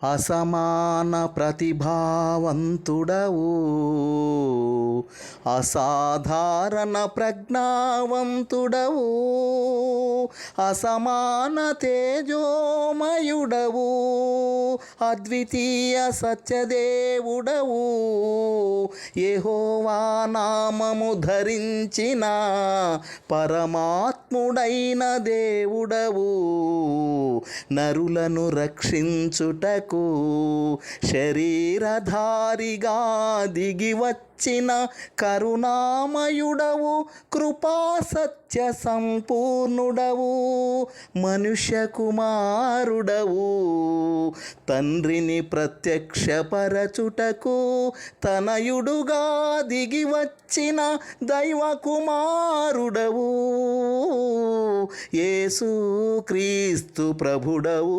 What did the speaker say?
అసమాన ప్రతిభావంతుడవు. అసాధారణ ప్రజ్ఞావంతుడవు. అసమాన తేజోమయుడవు. అద్వితీయ సత్యదేవుడవు. ఏహోవా నామము ధరించిన పరమాత్ముడైన దేవుడవు. నరులను రక్షించుటకు శరీరధారిగా దిగివచ్చిన కరుణామయుడవు కృపా సత్య సంపూర్ణుడవు మనుష్య కుమారుడవు తండ్రిని ప్రత్యక్షపరచుటకు తనయుడుగా దిగి వచ్చిన దైవ కుమారుడవు యేసు క్రీస్తు ప్రభుడవు.